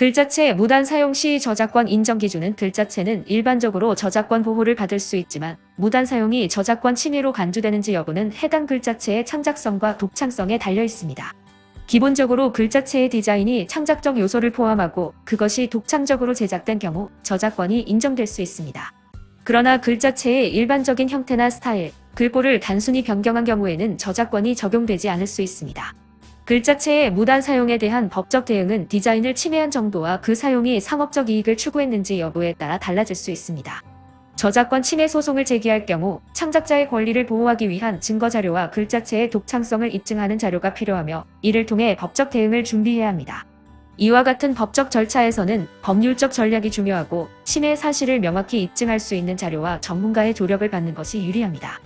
글자체 무단 사용 시 저작권 인정 기준은 글자체는 일반적으로 저작권 보호를 받을 수 있지만 무단 사용이 저작권 침해로 간주되는지 여부는 해당 글자체의 창작성과 독창성에 달려 있습니다. 기본적으로 글자체의 디자인이 창작적 요소를 포함하고 그것이 독창적으로 제작된 경우 저작권이 인정될 수 있습니다. 그러나 글자체의 일반적인 형태나 스타일, 글꼴을 단순히 변경한 경우에는 저작권이 적용되지 않을 수 있습니다. 글자체의 무단 사용에 대한 법적 대응은 디자인을 침해한 정도와 그 사용이 상업적 이익을 추구했는지 여부에 따라 달라질 수 있습니다. 저작권 침해 소송을 제기할 경우 창작자의 권리를 보호하기 위한 증거 자료와 글자체의 독창성을 입증하는 자료가 필요하며 이를 통해 법적 대응을 준비해야 합니다. 이와 같은 법적 절차에서는 법률적 전략이 중요하고 침해 사실을 명확히 입증할 수 있는 자료와 전문가의 조력을 받는 것이 유리합니다.